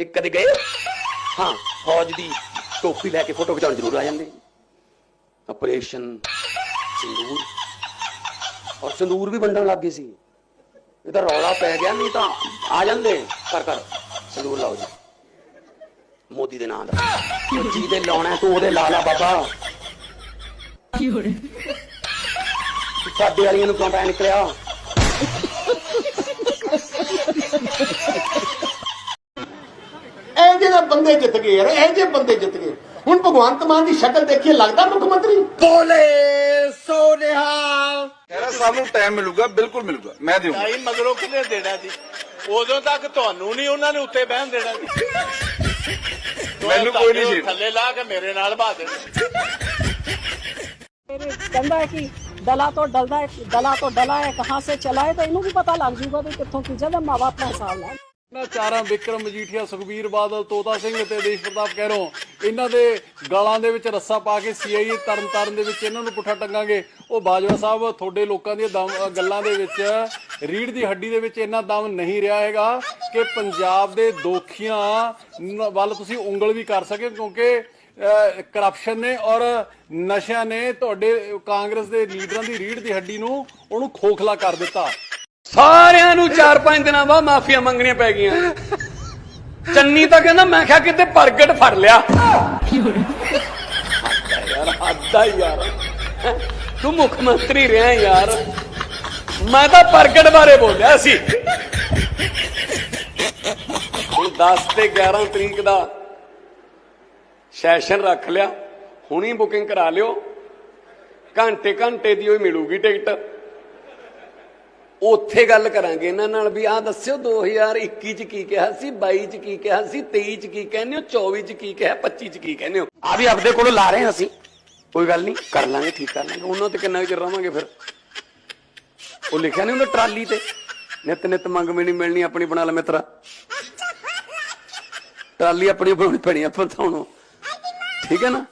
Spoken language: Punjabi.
ਇੱਕ ਕਦੇ ਗਏ? ਹਾਂ ਫੌਜ ਦੀ ਟੋਪੀ ਲੈ ਕੇ ਫੋਟੋ ਖਿਚਾਉਣ ਜ਼ਰੂਰ ਆ ਜਾਂਦੇ। ਆਪਰੇਸ਼ਨ ਸਿੰਦੂਰ। ਔਰ ਸਿੰਦੂਰ ਵੀ ਵੰਡਣ ਲੱਗ ਗਏ ਸੀ। ਇਹ ਤਾਂ ਰੌਲਾ ਪੈ ਗਿਆ ਨਹੀਂ ਤਾਂ ਆ ਜਾਂਦੇ। ਕਰ ਕਰ ਸਿੰਦੂਰ ਲਾਓ ਜੀ। ਮੋਦੀ ਦੇ ਨਾਂ ਦਾ। ਉਹ ਜਿਹਦੇ ਲਾਉਣਾ ਤੂੰ ਉਹਦੇ ਲਾ ਲਾ ਬਾਬਾ। ਸਾਡੇ ਵਾਲੀਆਂ ਨੂੰ ਕਿਉਂ ਪੈ ਨਿਕਲਿਆ? ਜਿਹੇ ਬੰਦੇ ਜਿੱਤ ਗਏ ਯਾਰ ਇਹ ਜਿਹੇ ਬੰਦੇ ਜਿੱਤ ਗਏ। ਹੁਣ ਭਗਵੰਤ ਮਾਨ ਦੀ ਸ਼ਕਲ ਦੇਖੀਏ ਲੱਗਦਾ ਮੁੱਖ ਮੰਤਰੀ? ਕਹਿੰਦਾ ਸਾਨੂੰ ਟਾਈਮ ਮਿਲੂਗਾ ਬਿਲਕੁਲ ਮਿਲੂਗਾ ਮੈਂ ਦੇਵਾਂਗਾ ਟਾਈਮ ਮਗਰੋਂ ਕਿਨੇ ਦੇਣਾ ਸੀ? ਉਦੋਂ ਤੱਕ ਤੁਹਾਨੂੰ ਨਹੀਂ ਉਹਨਾਂ ਨੇ ਉੱਤੇ ਬਹਿਣ ਦੇਣਾ ਸੀ। ਮੈਨੂੰ ਕੋਈ ਨਹੀਂ ਸੀ। ਥੱਲੇ ਲਾ ਕੇ ਮੇਰੇ ਨਾਲ ਬਾਹ ਦੇਣਾ। ਕਹਿੰਦਾ ਕਿ ਡਲਾ ਤੋਂ ਡਲਦਾ ਹੈ ਡਲਾ ਤੋਂ ਡਲਾ ਹੈ ਕਹਾਂ ਸੇ ਚਲਾ ਹੈ ਤਾਂ ਇਹਨੂੰ ਵੀ ਪਤਾ ਲੱਗ ਜੂਗਾ ਵੀ ਕਿੱਥੋਂ ਕੀ ਜਦ ਮਾਵਾ ਆਪਣਾ ਹਿਸਾਬ ਨਾਲ ਇਹਨਾਂ ਚਾਰਾਂ ਵਿਕਰਮ, ਮਜੀਠੀਆ, ਸੁਖਬੀਰ ਬਾਦਲ, ਤੋਤਾ ਸਿੰਘ ਤੇ ਦੇਸ਼ ਪ੍ਰਤਾਪ ਕਹਿਰੋ ਇਹਨਾਂ ਦੇ ਗਾਲਾਂ ਦੇ ਵਿੱਚ ਰੱਸਾ ਪਾ ਕੇ ਸੀਆਈਏ ਤਰਨ ਤਾਰਨ ਦੇ ਵਿੱਚ ਇਹਨਾਂ ਨੂੰ ਪੁੱਠਾ ਟੰਗਾਂਗੇ। ਉਹ ਬਾਜਵਾ ਸਾਹਿਬ, ਤੁਹਾਡੇ ਲੋਕਾਂ ਦੀਆਂ ਦਮ ਗੱਲਾਂ ਦੇ ਵਿੱਚ ਰੀੜ ਦੀ ਹੱਡੀ ਦੇ ਵਿੱਚ ਇੰਨਾ ਦਮ ਨਹੀਂ ਰਿਹਾ ਹੈਗਾ ਕਿ ਪੰਜਾਬ ਦੇ ਦੋਖੀਆਂ ਵੱਲ ਤੁਸੀਂ ਉਂਗਲ ਵੀ ਕਰ ਸਕੇ ਕਿਉਂਕਿ ਕਰਪਸ਼ਨ ਨੇ ਔਰ ਨਸ਼ਿਆਂ ਨੇ ਤੁਹਾਡੇ ਕਾਂਗਰਸ ਦੇ ਲੀਡਰਾਂ ਦੀ ਰੀੜ ਦੀ ਹੱਡੀ ਨੂੰ ਉਹਨੂੰ ਖੋਖਲਾ ਕਰ ਦਿੱਤਾ। ਸਾਰਿਆਂ ਨੂੰ 4-5 ਦਿਨਾਂ ਬਾਅਦ ਮਾਫੀਆਂ ਮੰਗਣੀਆਂ ਪੈ ਗਈਆਂ। ਚੰਨੀ ਤਾਂ ਕਹਿੰਦਾ, ਮੈਂ ਕਿਹਾ ਕਿਤੇ ਪ੍ਰਗਟ ਫੜ ਲਿਆ। ਯਾਰ ਹੱਦਾ ਯਾਰ। ਤੂੰ ਮੁੱਖ ਮੰਤਰੀ ਰਿਹਾ ਯਾਰ। ਮੈਂ ਤਾਂ ਪ੍ਰਗਟ ਬਾਰੇ ਬੋਲਿਆ ਸੀ। ਹੁਣ 10 ਤੇ 11 ਤਰੀਕ ਦਾ ਸੈਸ਼ਨ ਰੱਖ ਲਿਆ। ਹੁਣੀ ਬੁਕਿੰਗ ਕਰਾ ਲਿਓ। ਘੰਟੇ ਘੰਟੇ ਦੀ ਹੋਈ ਮਿਲੂਗੀ ਟਿਕਟ। ਉੱਥੇ ਗੱਲ ਕਰਾਂਗੇ ਇਹਨਾਂ ਨਾਲ ਵੀ, ਆਹ ਦੱਸਿਓ 2021 ਚ ਕੀ ਕਿਹਾ ਸੀ 22 ਚ ਕੀ ਕਿਹਾ ਸੀ 23 ਚ ਕੀ ਕਹਿੰਦੇ ਹੋ 24 ਚ ਕੀ ਕਿਹਾ 25 ਚ ਕੀ ਕਹਿੰਦੇ ਹੋ? ਆ ਵੀ ਆਪਦੇ ਕੋਲੋਂ ਲਾ ਰਹੇ ਹਾਂ ਅਸੀਂ। ਕੋਈ ਗੱਲ ਨਹੀਂ, ਕਰ ਲਾਂਗੇ, ਠੀਕ ਕਰ ਲਾਂਗੇ। ਉਹਨਾਂ ਤੇ ਕਿੰਨਾ ਕੁ ਚਿਰ ਰਵਾਂਗੇ ਫਿਰ? ਉਹ ਲਿਖਿਆ ਨਹੀਂ ਹੁੰਦਾ ਟਰਾਲੀ ਤੇ? ਨਿਤ ਨਿਤ ਮੰਗ ਮਿਲਣੀ ਮਿਲਣੀ ਆਪਣੀ ਬਣਾ ਲੈ ਮਿੱਤਰਾ। ਟਰਾਲੀ ਆਪਣੀ ਬਣਾਉਣੀ ਪੈਣੀ ਆਪਾਂ ਤਾਂ ਹੁਣ। ਠੀਕ ਹੈ ਨਾ?